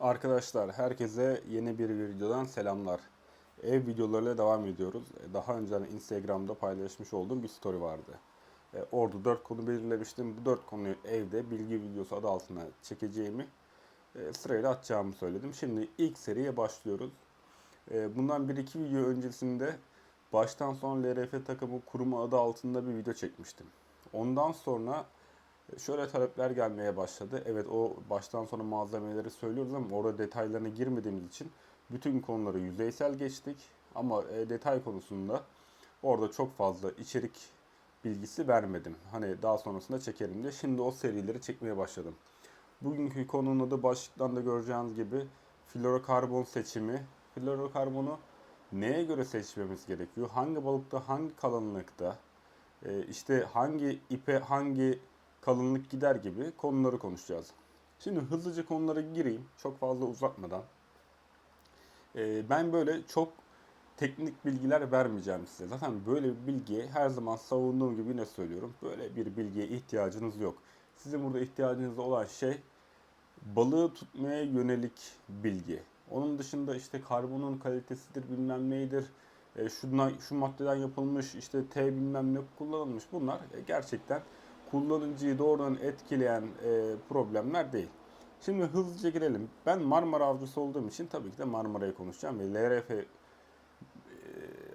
Arkadaşlar herkese yeni bir videodan selamlar. Ev videolarıyla devam ediyoruz. E, Daha önceden Instagram'da paylaşmış olduğum bir story vardı. E, Orada 4 konu belirlemiştim. Bu 4 konuyu evde bilgi videosu adı altına çekeceğimi e, sırayla atacağımı söyledim. Şimdi ilk seriye başlıyoruz. Bundan 1-2 video öncesinde baştan sona LRF takımı kurumu adı altında bir video çekmiştim. Ondan sonra Şöyle talepler gelmeye başladı. Evet o baştan sona malzemeleri söylüyoruz ama orada detaylarına girmediğimiz için bütün konuları yüzeysel geçtik. Ama e, detay konusunda orada çok fazla içerik bilgisi vermedim. Hani daha sonrasında çekerim diye. Şimdi o serileri çekmeye başladım. Bugünkü konunun adı başlıktan da göreceğiniz gibi florokarbon seçimi. Florokarbonu neye göre seçmemiz gerekiyor? Hangi balıkta, hangi kalınlıkta? e, işte hangi ipe, hangi kalınlık gider gibi konuları konuşacağız. Şimdi hızlıca konulara gireyim çok fazla uzatmadan. Ee, ben böyle çok teknik bilgiler vermeyeceğim size. Zaten böyle bir bilgiye her zaman savunduğum gibi yine söylüyorum. Böyle bir bilgiye ihtiyacınız yok. Sizin burada ihtiyacınız olan şey balığı tutmaya yönelik bilgi. Onun dışında işte karbonun kalitesidir bilmem neydir. E, şundan, şu maddeden yapılmış işte T bilmem ne kullanılmış. Bunlar e, gerçekten kullanıcıyı doğrudan etkileyen e, problemler değil. Şimdi hızlıca girelim. Ben Marmara avcısı olduğum için tabii ki de Marmara'yı konuşacağım ve LRF e,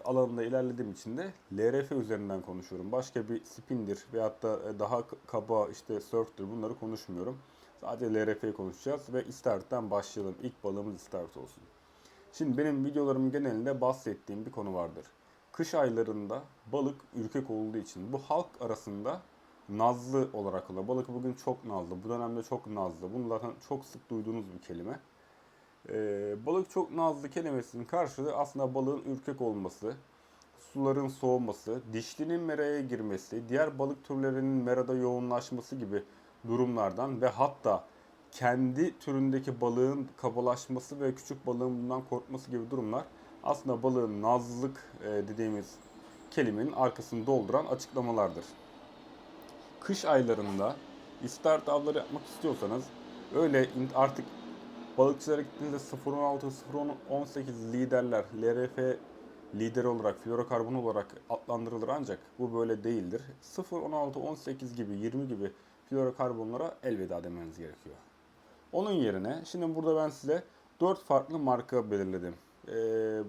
alanında ilerlediğim için de LRF üzerinden konuşuyorum. Başka bir spindir veyahut da e, daha kaba işte surftür bunları konuşmuyorum. Sadece LRF'yi konuşacağız ve istavrit'ten başlayalım. İlk balığımız istavrit olsun. Şimdi benim videolarımın genelinde bahsettiğim bir konu vardır. Kış aylarında balık ürkek olduğu için bu halk arasında nazlı olarak kullanılıyor. Balık bugün çok nazlı. Bu dönemde çok nazlı. Bunu zaten çok sık duyduğunuz bir kelime. Ee, balık çok nazlı kelimesinin karşılığı aslında balığın ürkek olması, suların soğuması, dişlinin meraya girmesi, diğer balık türlerinin merada yoğunlaşması gibi durumlardan ve hatta kendi türündeki balığın kabalaşması ve küçük balığın bundan korkması gibi durumlar aslında balığın nazlılık e, dediğimiz kelimenin arkasını dolduran açıklamalardır kış aylarında ister avları yapmak istiyorsanız öyle artık balıkçılara gittiğinizde 0.16, 0.18 liderler LRF lideri olarak, florokarbon olarak adlandırılır ancak bu böyle değildir. 0.16, 18 gibi, 20 gibi florokarbonlara elveda demeniz gerekiyor. Onun yerine şimdi burada ben size 4 farklı marka belirledim. Ee,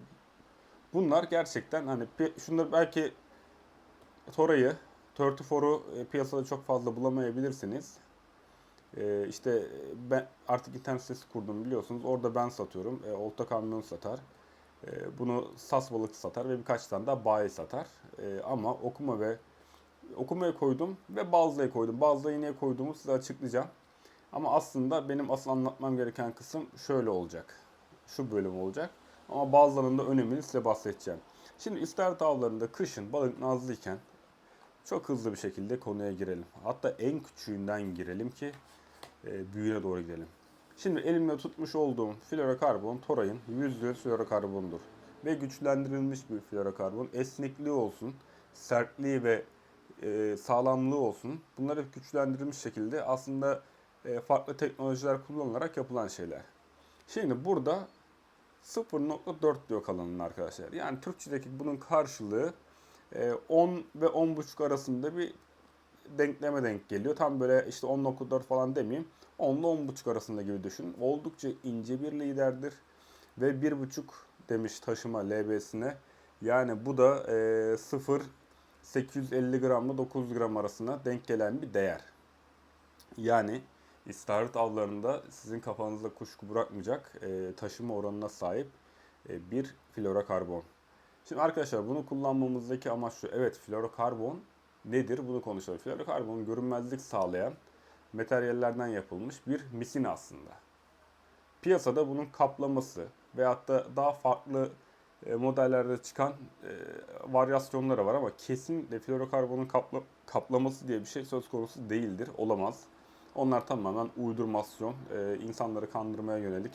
bunlar gerçekten hani şunları belki Tora'yı, 34'u e, piyasada çok fazla bulamayabilirsiniz. E, işte ben artık internet sitesi kurdum biliyorsunuz. Orada ben satıyorum. E, Olta kamyon satar. E, bunu sas balık satar ve birkaç tane daha bayi satar. E, ama okuma ve okumaya koydum ve bazlaya koydum. Bazlayı niye koyduğumu size açıklayacağım. Ama aslında benim asıl anlatmam gereken kısım şöyle olacak. Şu bölüm olacak. Ama bazılarının da önemini size bahsedeceğim. Şimdi istavrit avlarında kışın balık nazlıyken çok hızlı bir şekilde konuya girelim. Hatta en küçüğünden girelim ki e, büyüğüne doğru gidelim. Şimdi elimde tutmuş olduğum florokarbon Toray'ın %100 florokarbondur. Ve güçlendirilmiş bir florokarbon. Esnekliği olsun, sertliği ve e, sağlamlığı olsun. Bunlar hep güçlendirilmiş şekilde aslında e, farklı teknolojiler kullanılarak yapılan şeyler. Şimdi burada 0.4 diyor kalınlığın arkadaşlar. Yani Türkçedeki bunun karşılığı 10 ve 10.5 arasında bir denkleme denk geliyor. Tam böyle işte 10.4 falan demeyeyim. 10 ile 10.5 arasında gibi düşünün. Oldukça ince bir liderdir. Ve 1.5 demiş taşıma LB'sine. Yani bu da e, 0 850 gramla 900 gram arasına denk gelen bir değer. Yani istavrit avlarında sizin kafanızda kuşku bırakmayacak e, taşıma oranına sahip e, bir florokarbon. Şimdi arkadaşlar bunu kullanmamızdaki amaç şu. Evet florokarbon nedir? Bunu konuşalım. Florokarbon görünmezlik sağlayan materyallerden yapılmış bir misin aslında. Piyasada bunun kaplaması veyahut da daha farklı e, modellerde çıkan e, varyasyonları var ama kesinlikle florokarbonun kapla, kaplaması diye bir şey söz konusu değildir, olamaz. Onlar tamamen uydurmasyon, e, insanları kandırmaya yönelik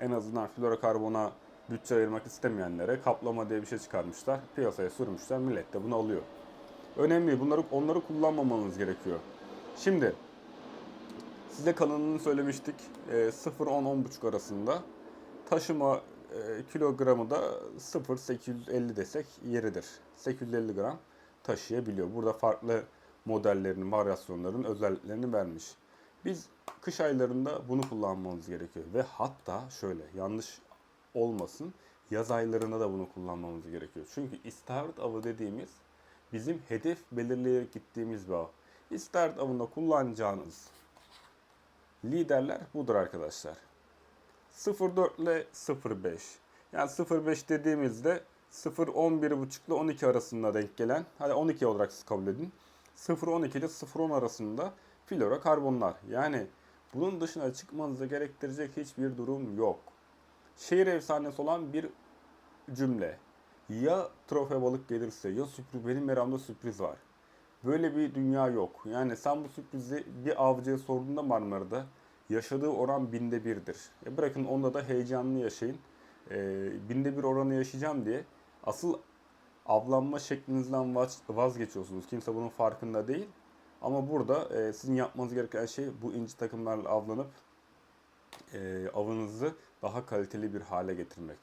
en azından florokarbona bütçe ayırmak istemeyenlere kaplama diye bir şey çıkarmışlar. Piyasaya sürmüşler. Millet de bunu alıyor. Önemli. Bunları onları kullanmamanız gerekiyor. Şimdi Size kalınlığını söylemiştik. E, 0-10-10,5 arasında. Taşıma e, kilogramı da 0-850 desek yeridir. 850 gram taşıyabiliyor. Burada farklı modellerinin, varyasyonların özelliklerini vermiş. Biz kış aylarında bunu kullanmamız gerekiyor. Ve hatta şöyle yanlış olmasın yaz aylarında da bunu kullanmamız gerekiyor. Çünkü istavrit avı dediğimiz bizim hedef belirleyerek gittiğimiz bir av. İstavrit avında kullanacağınız liderler budur arkadaşlar. 0.4 ile 0.5. Yani 0.5 dediğimizde 0.11.5 ile 12 arasında denk gelen, hadi 12 olarak siz kabul edin. 0.12 ile 0.10 arasında flora karbonlar. Yani bunun dışına çıkmanızı gerektirecek hiçbir durum yok. Şehir efsanesi olan bir cümle. Ya trofe balık gelirse ya sürpriz benim meramda sürpriz var. Böyle bir dünya yok. Yani sen bu sürprizi bir avcıya sorduğunda Marmara'da yaşadığı oran binde birdir. E bırakın onda da heyecanlı yaşayın. E, binde bir oranı yaşayacağım diye asıl avlanma şeklinizden vaz- vazgeçiyorsunuz. Kimse bunun farkında değil. Ama burada e, sizin yapmanız gereken şey bu inci takımlarla avlanıp e, avınızı daha kaliteli bir hale getirmek.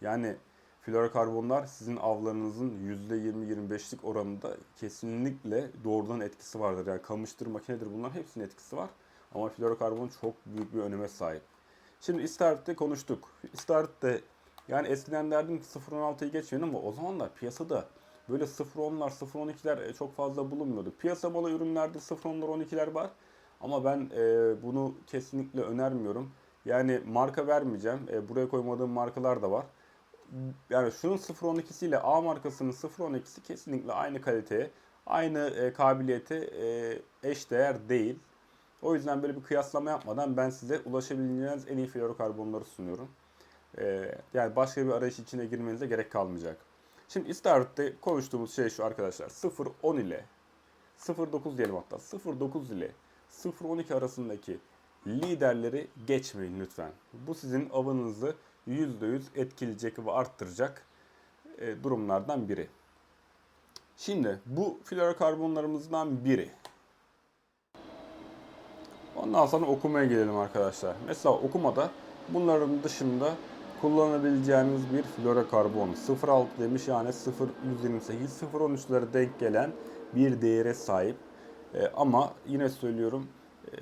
Yani florokarbonlar sizin avlarınızın %20-25'lik oranında kesinlikle doğrudan etkisi vardır. Yani kamıştır, makinedir bunların hepsinin etkisi var. Ama florokarbon çok büyük bir öneme sahip. Şimdi istavritte konuştuk. İstavritte yani eskiden derdim ki 0.16'yı geçmeyin ama o zamanlar piyasada böyle 0.10'lar 0.12'ler e, çok fazla bulunmuyordu. Piyasa malı ürünlerde 0.10'lar 12'ler var. Ama ben e, bunu kesinlikle önermiyorum. Yani marka vermeyeceğim. E, buraya koymadığım markalar da var. Yani şunun 0.12'si ile A markasının 0.12'si kesinlikle aynı kaliteye, aynı e, kabiliyete e, eş değer değil. O yüzden böyle bir kıyaslama yapmadan ben size ulaşabileceğiniz en iyi florokarbonları sunuyorum. E, yani başka bir arayış içine girmenize gerek kalmayacak. Şimdi istavritte konuştuğumuz şey şu arkadaşlar. 0.10 ile 0.9 diyelim hatta 0.9 ile 0.12 arasındaki liderleri geçmeyin lütfen. Bu sizin avınızı %100 etkileyecek ve arttıracak e, durumlardan biri. Şimdi bu florokarbonlarımızdan biri. Ondan sonra okumaya gelelim arkadaşlar. Mesela okumada bunların dışında kullanabileceğiniz bir florokarbon 0.6 demiş yani 0.128 0.13'lere denk gelen bir değere sahip. E, ama yine söylüyorum e,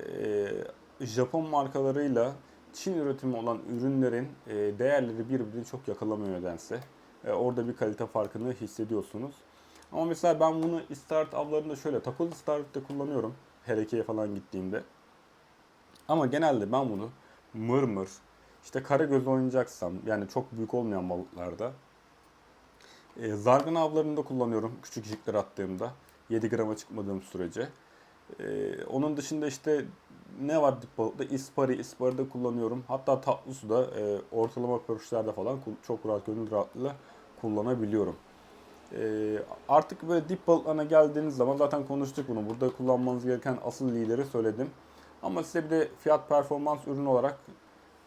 Japon markalarıyla Çin üretimi olan ürünlerin e, değerleri birbirini çok yakalamıyor nedense. E, orada bir kalite farkını hissediyorsunuz. Ama mesela ben bunu istart avlarında şöyle takoz istartte kullanıyorum. Hereke'ye falan gittiğimde. Ama genelde ben bunu mırmır, işte karagöz oynayacaksam yani çok büyük olmayan balıklarda e, zargın avlarında kullanıyorum küçük jikler attığımda 7 grama çıkmadığım sürece. E, onun dışında işte ne var dip balıkta? İspari, isparide kullanıyorum. Hatta tatlı suda e, ortalama perişlerde falan çok rahat gönül rahatlığıyla kullanabiliyorum. E, artık böyle dip balıklarına geldiğiniz zaman zaten konuştuk bunu. Burada kullanmanız gereken asıl lideri söyledim. Ama size bir de fiyat performans ürünü olarak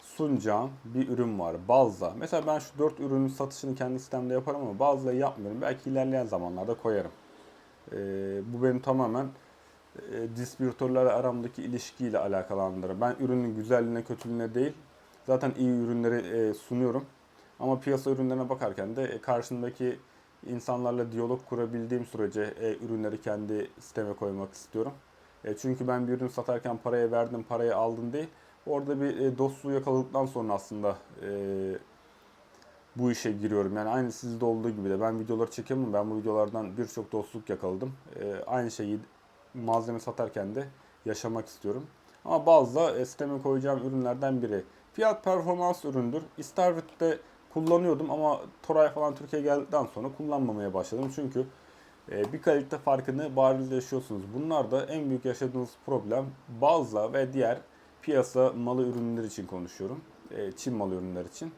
sunacağım bir ürün var. Balza. Mesela ben şu 4 ürünün satışını kendi sistemde yaparım ama bazıları yapmıyorum. Belki ilerleyen zamanlarda koyarım. E, bu benim tamamen e, distribütörlerle aramdaki ilişkiyle alakalandır. Ben ürünün güzelliğine, kötülüğüne değil, zaten iyi ürünleri e, sunuyorum. Ama piyasa ürünlerine bakarken de e, karşımdaki insanlarla diyalog kurabildiğim sürece e, ürünleri kendi sisteme koymak istiyorum. E, çünkü ben bir ürün satarken paraya verdim, parayı aldım değil. Orada bir e, dostluğu yakaladıktan sonra aslında e, bu işe giriyorum. Yani aynı sizde olduğu gibi de ben videoları çekiyorum ben bu videolardan birçok dostluk yakaladım. E, aynı şeyi malzeme satarken de yaşamak istiyorum. Ama bazı da sisteme koyacağım ürünlerden biri. Fiyat performans üründür. Istavrit'te kullanıyordum ama Toray falan Türkiye'ye geldikten sonra kullanmamaya başladım. Çünkü e, bir kalite farkını bariz yaşıyorsunuz. Bunlar da en büyük yaşadığınız problem bazı ve diğer piyasa malı ürünler için konuşuyorum. E, Çin malı ürünler için.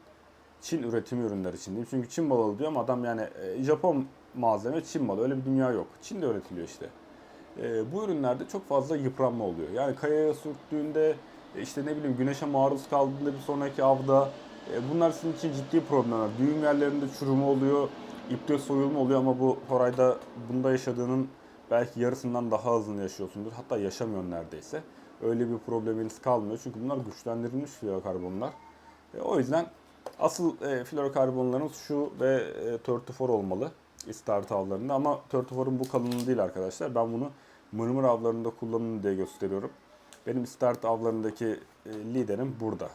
Çin üretimi ürünler için diyeyim. Çünkü Çin malı diyor ama adam yani e, Japon malzeme Çin malı. Öyle bir dünya yok. Çin'de üretiliyor işte. E, bu ürünlerde çok fazla yıpranma oluyor. Yani kayaya sürttüğünde e, işte ne bileyim güneşe maruz kaldığında bir sonraki avda e, bunlar sizin için ciddi problemler. Düğüm yerlerinde çürüme oluyor, ipte soyulma oluyor ama bu Horay'da bunda yaşadığının belki yarısından daha azını yaşıyorsundur. Hatta yaşamıyorsun neredeyse. öyle bir probleminiz kalmıyor. Çünkü bunlar güçlendirilmiş florokarbonlar. E, o yüzden asıl e, florokarbonlarımız şu ve e, 34 olmalı istart avlarında ama 34'ün bu kalınlığı değil arkadaşlar. Ben bunu mırmır avlarında kullanın diye gösteriyorum. Benim start avlarındaki e, liderim burada.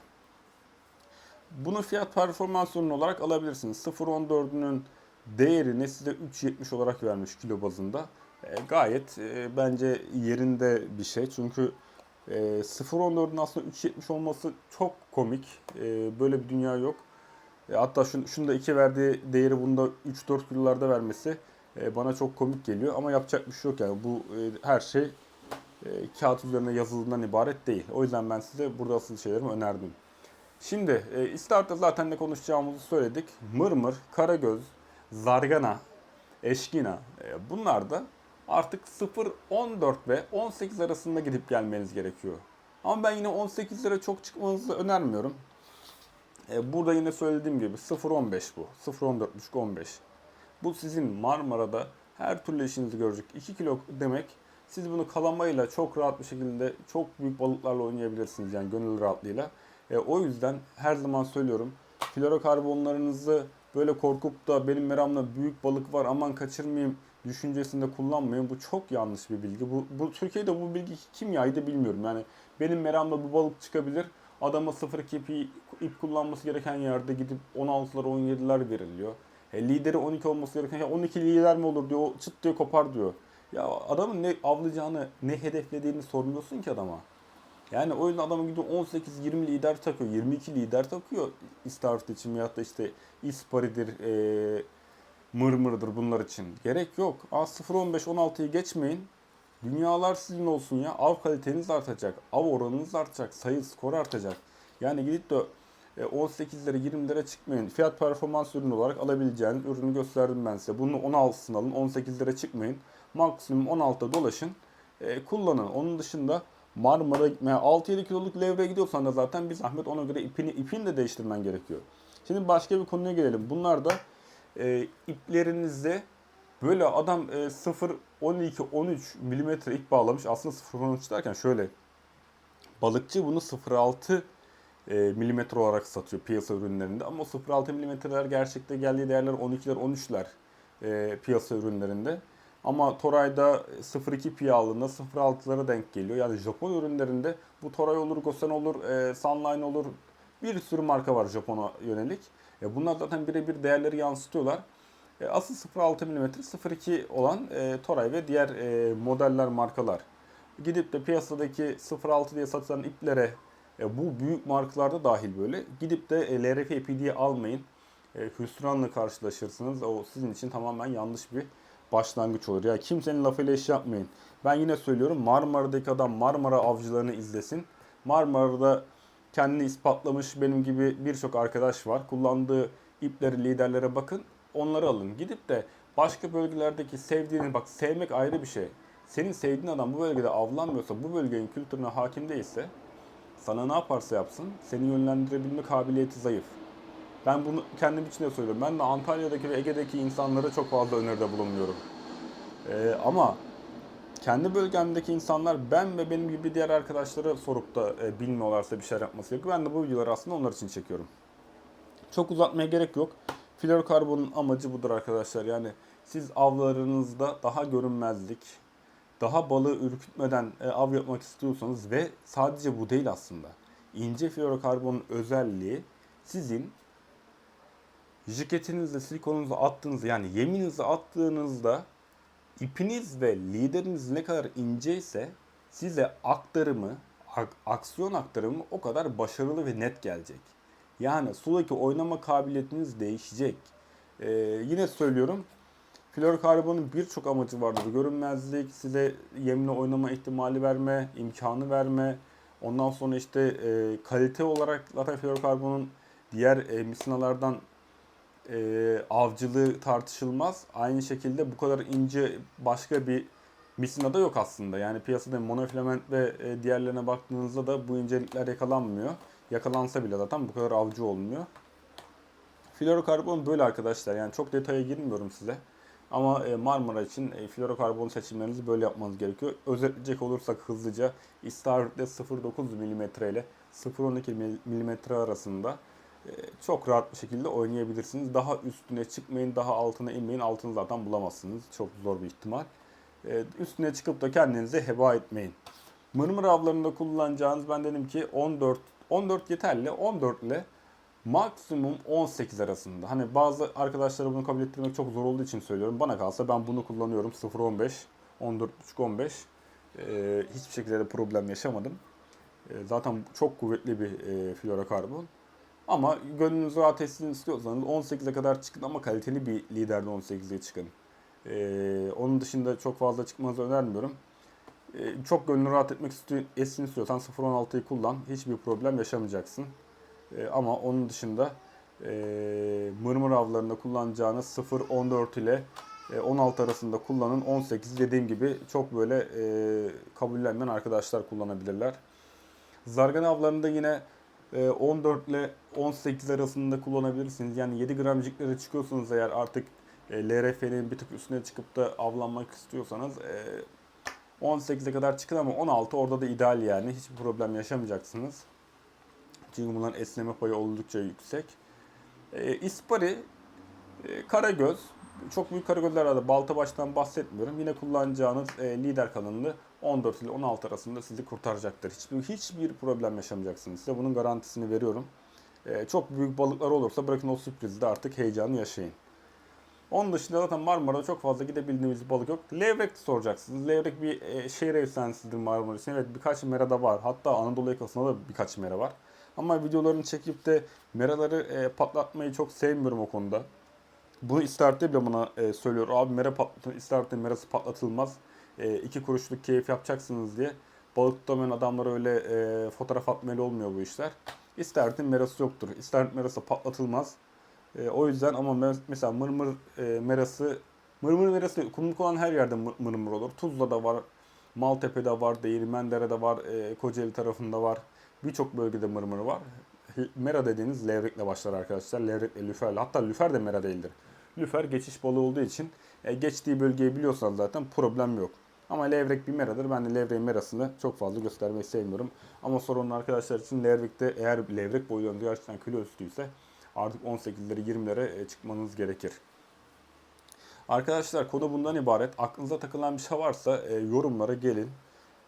Bunu fiyat performans ürünü olarak alabilirsiniz. 0.14'ünün değerini size 3.70 olarak vermiş kilo bazında. E, gayet e, bence yerinde bir şey. Çünkü e, 0.14'ün aslında 3.70 olması çok komik. E, böyle bir dünya yok. E, hatta şun, şunu da 2 verdiği değeri bunda 3-4 kilolarda vermesi e, bana çok komik geliyor. Ama yapacak bir şey yok yani. Bu e, her şey kağıt üzerine yazıldığından ibaret değil. O yüzden ben size burada asıl şeylerimi önerdim. Şimdi e, zaten ne konuşacağımızı söyledik. Mırmır, Karagöz, Zargana, Eşkina bunlar da artık 0, 14 ve 18 arasında gidip gelmeniz gerekiyor. Ama ben yine 18 lira çok çıkmanızı önermiyorum. E, burada yine söylediğim gibi 0.15 bu. 0.14.5 15. Bu sizin Marmara'da her türlü işinizi görecek. 2 kilo demek siz bunu kalamayla çok rahat bir şekilde çok büyük balıklarla oynayabilirsiniz yani gönül rahatlığıyla. E, o yüzden her zaman söylüyorum florokarbonlarınızı böyle korkup da benim meramda büyük balık var aman kaçırmayayım düşüncesinde kullanmayın. Bu çok yanlış bir bilgi. Bu, bu Türkiye'de bu bilgi kim yaydı bilmiyorum. Yani benim meramda bu balık çıkabilir. Adama 0.2 ip, ip kullanması gereken yerde gidip 16'lar 17'ler veriliyor. E, lideri 12 olması gereken ya 12 lider mi olur diyor. Çıt diye kopar diyor. Ya adamın ne avlayacağını, ne hedeflediğini sormuyorsun ki adama. Yani o yüzden adamın gidiyor 18-20 lider takıyor, 22 lider takıyor İstavrit için ya da işte İspari'dir, e, Mırmır'dır bunlar için. Gerek yok. Aa 0-15-16'yı geçmeyin. Dünyalar sizin olsun ya. Av kaliteniz artacak, av oranınız artacak, sayı skor artacak. Yani gidip de e, 18'lere 20'lere çıkmayın. Fiyat performans ürünü olarak alabileceğiniz ürünü gösterdim ben size. Bunu 16'sını alın, 18'lere çıkmayın. Maksimum 16'da dolaşın, e, kullanın. Onun dışında Marmara gitmeye 6-7 kiloluk levreye gidiyorsan da zaten bir zahmet ona göre ipini ipini de değiştirmen gerekiyor. Şimdi başka bir konuya gelelim. Bunlar da e, iplerinizde böyle adam e, 0 12 13 milimetre ip bağlamış. Aslında 0 13 derken şöyle balıkçı bunu 0.6 e, milimetre olarak satıyor piyasa ürünlerinde. Ama o 0.6 milimetreler gerçekte geldiği değerler 12'ler 13'ler e, piyasa ürünlerinde. Ama Toray'da 0.2 pi aldığında 0.6'lara denk geliyor. Yani Japon ürünlerinde bu Toray olur, Gosen olur, e, Sunline olur. Bir sürü marka var Japon'a yönelik. E, bunlar zaten birebir değerleri yansıtıyorlar. E, asıl 0.6 mm 0.2 olan e, Toray ve diğer e, modeller markalar. Gidip de piyasadaki 0.6 diye satılan iplere e, bu büyük markalarda dahil böyle. Gidip de e, LRF diye almayın. E, hüsranla karşılaşırsınız. O sizin için tamamen yanlış bir başlangıç olur. Ya kimsenin lafıyla iş yapmayın. Ben yine söylüyorum Marmara'daki adam Marmara avcılarını izlesin. Marmara'da kendini ispatlamış benim gibi birçok arkadaş var. Kullandığı ipleri, liderlere bakın. Onları alın. Gidip de başka bölgelerdeki sevdiğini bak sevmek ayrı bir şey. Senin sevdiğin adam bu bölgede avlanmıyorsa, bu bölgenin kültürüne hakim değilse sana ne yaparsa yapsın seni yönlendirebilme kabiliyeti zayıf. Ben bunu kendim için de söylüyorum. Ben de Antalya'daki ve Ege'deki insanlara çok fazla öneride bulunmuyorum. Ee, ama kendi bölgemdeki insanlar ben ve benim gibi diğer arkadaşlara sorup da e, bilmiyorlarsa bir şeyler yapması gerekiyor. Ben de bu videoları aslında onlar için çekiyorum. Çok uzatmaya gerek yok. Florokarbonun amacı budur arkadaşlar. Yani siz avlarınızda daha görünmezlik, daha balığı ürkütmeden e, av yapmak istiyorsanız ve sadece bu değil aslında. İnce florokarbonun özelliği sizin jiketinizle silikonunuzu attığınızda yani yeminizi attığınızda ipiniz ve lideriniz ne kadar inceyse size aktarımı, ak- aksiyon aktarımı o kadar başarılı ve net gelecek. Yani sudaki oynama kabiliyetiniz değişecek. Ee, yine söylüyorum florokarbonun birçok amacı vardır. Görünmezlik, size yemle oynama ihtimali verme, imkanı verme. Ondan sonra işte e, kalite olarak zaten florokarbonun diğer e, misinalardan e, avcılığı tartışılmaz. Aynı şekilde bu kadar ince başka bir misina da yok aslında. Yani piyasada monofilament ve e, diğerlerine baktığınızda da bu incelikler yakalanmıyor. Yakalansa bile zaten bu kadar avcı olmuyor. Florokarbon böyle arkadaşlar. Yani çok detaya girmiyorum size. Ama e, Marmara için e, florokarbon seçimlerinizi böyle yapmanız gerekiyor. Özetleyecek olursak hızlıca istavritte 0.9 mm ile 0.12 mm arasında e, çok rahat bir şekilde oynayabilirsiniz. Daha üstüne çıkmayın, daha altına inmeyin. Altını zaten bulamazsınız. Çok zor bir ihtimal. Üstüne çıkıp da kendinizi heba etmeyin. Mırmır avlarında kullanacağınız ben dedim ki 14 14 yeterli. 14 ile maksimum 18 arasında. Hani bazı arkadaşlara bunu kabul ettirmek çok zor olduğu için söylüyorum. Bana kalsa ben bunu kullanıyorum. 0.15, 14.5-15. Ee, hiçbir şekilde de problem yaşamadım. Ee, zaten çok kuvvetli bir e, florokarbon. Ama gönlünüz rahat etsin istiyorsanız 18'e kadar çıkın ama kaliteli bir liderde 18'e çıkın. Ee, onun dışında çok fazla çıkmanızı önermiyorum. Ee, çok gönlünü rahat etmek istiyorsan 0.16'yı kullan. Hiçbir problem yaşamayacaksın. Ee, ama onun dışında e, mırmır avlarında kullanacağınız 0.14 ile e, 16 arasında kullanın. 18 dediğim gibi çok böyle e, kabullenen arkadaşlar kullanabilirler. Zargan avlarında yine e, 14 ile 18 arasında kullanabilirsiniz. Yani 7 gramciklere çıkıyorsunuz eğer artık e, LRF'nin bir tık üstüne çıkıp da avlanmak istiyorsanız e, 18'e kadar çıkın ama 16 orada da ideal yani. Hiçbir problem yaşamayacaksınız. Çünkü bunların esneme payı oldukça yüksek. E, İspari, e, Karagöz, çok büyük karagözler var. Baltabaş'tan bahsetmiyorum. Yine kullanacağınız e, lider kalınlığı 14 ile 16 arasında sizi kurtaracaktır. Hiçbir, hiçbir problem yaşamayacaksınız. Size bunun garantisini veriyorum. E, çok büyük balıklar olursa bırakın o sürprizde artık heyecanı yaşayın. Onun dışında zaten Marmara'da çok fazla gidebildiğimiz balık yok. Levrek soracaksınız. Levrek bir e, şehir efsanesidir Marmara için. Evet birkaç merada var. Hatta Anadolu yakasında da birkaç mera var. Ama videolarını çekip de meraları e, patlatmayı çok sevmiyorum o konuda. Bunu istertte bile bana e, söylüyor. Abi mera patlatın, istertte merası patlatılmaz. E, iki kuruşluk keyif yapacaksınız diye. Balık tutamayan adamlara öyle e, fotoğraf atmayla olmuyor bu işler. İstertin merası yoktur. İstertin merası patlatılmaz. E, o yüzden ama me- mesela mırmır e, merası mırmır merası kumluk olan her yerde mır- mırmır olur. Tuzla'da var, Maltepe'de var, Değirmendere'de var, e, Kocaeli tarafında var. Birçok bölgede mırmır var. Mera dediğiniz levrekle başlar arkadaşlar. Levrekle lüferle. Hatta lüfer de mera değildir. Lüfer geçiş balığı olduğu için e, geçtiği bölgeyi biliyorsanız zaten problem yok. Ama levrek bir meradır. Ben de levreğin merasını çok fazla göstermeyi sevmiyorum. Ama sorunlu arkadaşlar için levrekte eğer levrek boyu gerçekten kilo üstüyse artık 18'lere 20'lere e, çıkmanız gerekir. Arkadaşlar konu bundan ibaret. Aklınıza takılan bir şey varsa e, yorumlara gelin.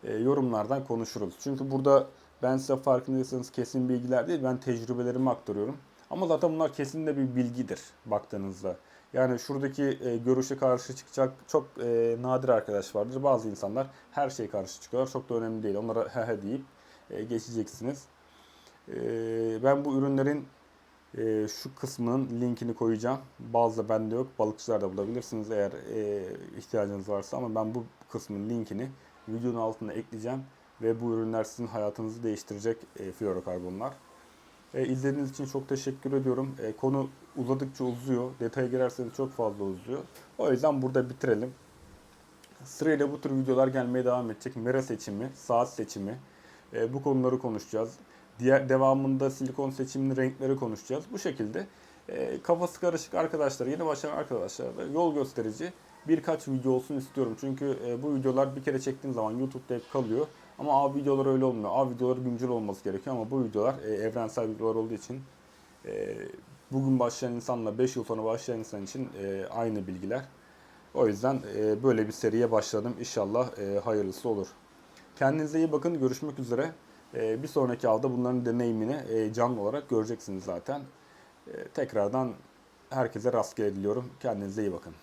E, yorumlardan konuşuruz. Çünkü burada ben size farkındaysanız kesin bilgiler değil, ben tecrübelerimi aktarıyorum. Ama zaten bunlar kesin de bir bilgidir baktığınızda. Yani şuradaki e, görüşe karşı çıkacak çok e, nadir arkadaş vardır. Bazı insanlar her şeye karşı çıkıyorlar. Çok da önemli değil. Onlara he he deyip e, geçeceksiniz. E, ben bu ürünlerin e, şu kısmının linkini koyacağım. Bazı da bende yok. Balıkçılarda bulabilirsiniz eğer e, ihtiyacınız varsa. Ama ben bu kısmın linkini videonun altına ekleyeceğim. Ve bu ürünler sizin hayatınızı değiştirecek e, florokarbonlar. E, izlediğiniz için çok teşekkür ediyorum. E, konu uzadıkça uzuyor. Detaya girerseniz çok fazla uzuyor. O yüzden burada bitirelim. Sırayla bu tür videolar gelmeye devam edecek. Mera seçimi, saat seçimi. e, bu konuları konuşacağız. Diğer devamında silikon seçimini, renkleri konuşacağız. Bu şekilde e, kafası karışık arkadaşlar, yeni başlayan arkadaşlara yol gösterici birkaç video olsun istiyorum. Çünkü e, bu videolar bir kere çektiğim zaman YouTube'da hep kalıyor. Ama A videolar öyle olmuyor. A videoları güncel olması gerekiyor ama bu videolar e, evrensel videolar olduğu için e, bugün başlayan insanla 5 yıl sonra başlayan insan için e, aynı bilgiler. O yüzden e, böyle bir seriye başladım. İnşallah e, hayırlısı olur. Kendinize iyi bakın. Görüşmek üzere. E, bir sonraki avda bunların deneyimini e, canlı olarak göreceksiniz zaten. E, tekrardan herkese rastgele diliyorum. Kendinize iyi bakın.